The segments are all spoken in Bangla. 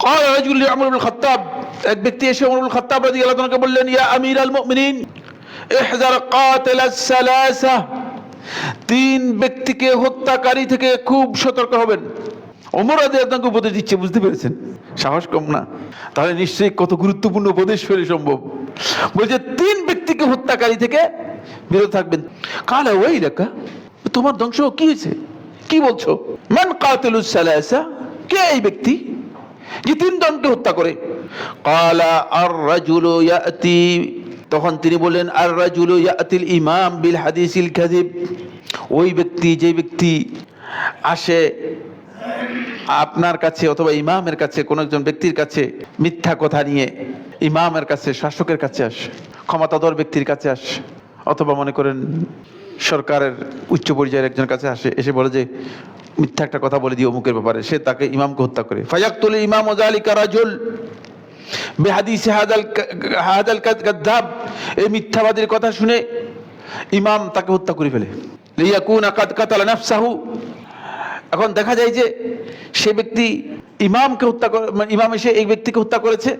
قال رجل لعمر بن الخطاب এক ব্যক্তি এসে ওমর বিন খাত্তাব রাদিয়াল্লাহু তাআলাকে বললেন ইয়া আমির আল মুমিনিন ইহজার কাতিল সালাসা তিন ব্যক্তিকে হত্যাকারী থেকে খুব সতর্ক হবেন ওমর রাদিয়াল্লাহু উপদেশ দিচ্ছে বুঝতে পেরেছেন সাহস কম না তাহলে নিশ্চয়ই কত গুরুত্বপূর্ণ উপদেশ ফেলে সম্ভব বলছে তিন ব্যক্তিকে হত্যাকারী থেকে বিরত থাকবেন কালা ওই লেখা তোমার ধ্বংস কি হয়েছে কি বলছো মান কাতিলুস সালাসা কে এই ব্যক্তি যে তিন জনকে হত্যা করে। কালা আর রাজুলু তখন তিনি বললেন আর রাজুলু ইয়াতিল ইমাম বিল হাদিসিল কাযিব। ওই ব্যক্তি, যে ব্যক্তি আসে আপনার কাছে অথবা ইমামের কাছে, কোন একজন ব্যক্তির কাছে মিথ্যা কথা নিয়ে, ইমামের কাছে, শাসকের কাছে আসে, ক্ষমতাধর ব্যক্তির কাছে আসে। অথবা মনে করেন সরকারের উচ্চ পর্যায়ের একজন কাছে আসে, এসে বলে যে, মিথ্যা একটা কথা বলে দিয়ে অমুকের ব্যাপারে। সে তাকে ইমামকে হত্যা করে। ফায়াক্তুল ইমাম রাজুল গাদ্দাব, এই মিথ্যাবাদীর কথা শুনে ইমাম তাকে হত্যা করে ফেলে। এখন দেখা যায় যে সে ব্যক্তি ইমামকে হত্যা মানে ইমাম এসে এই ব্যক্তিকে হত্যা করেছে।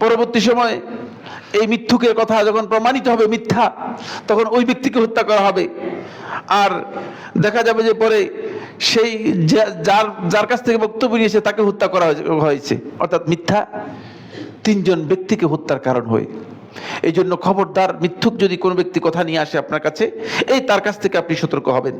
পরবর্তী সময় এই মিথ্যুকের কথা যখন প্রমাণিত হবে মিথ্যা, তখন ওই ব্যক্তিকে হত্যা করা হবে। আর দেখা যাবে যে পরে সেই যার যার কাছ থেকে বক্তব্য নিয়েছে তাকে হত্যা করা হয়েছে- অর্থাৎ মিথ্যা তিনজন ব্যক্তিকে হত্যার কারণ হয়ে। এই জন্য খবরদার, মিথ্যুক যদি কোনো ব্যক্তি কথা নিয়ে আসে আপনার কাছে, এই তার কাছ থেকে আপনি সতর্ক হবেন।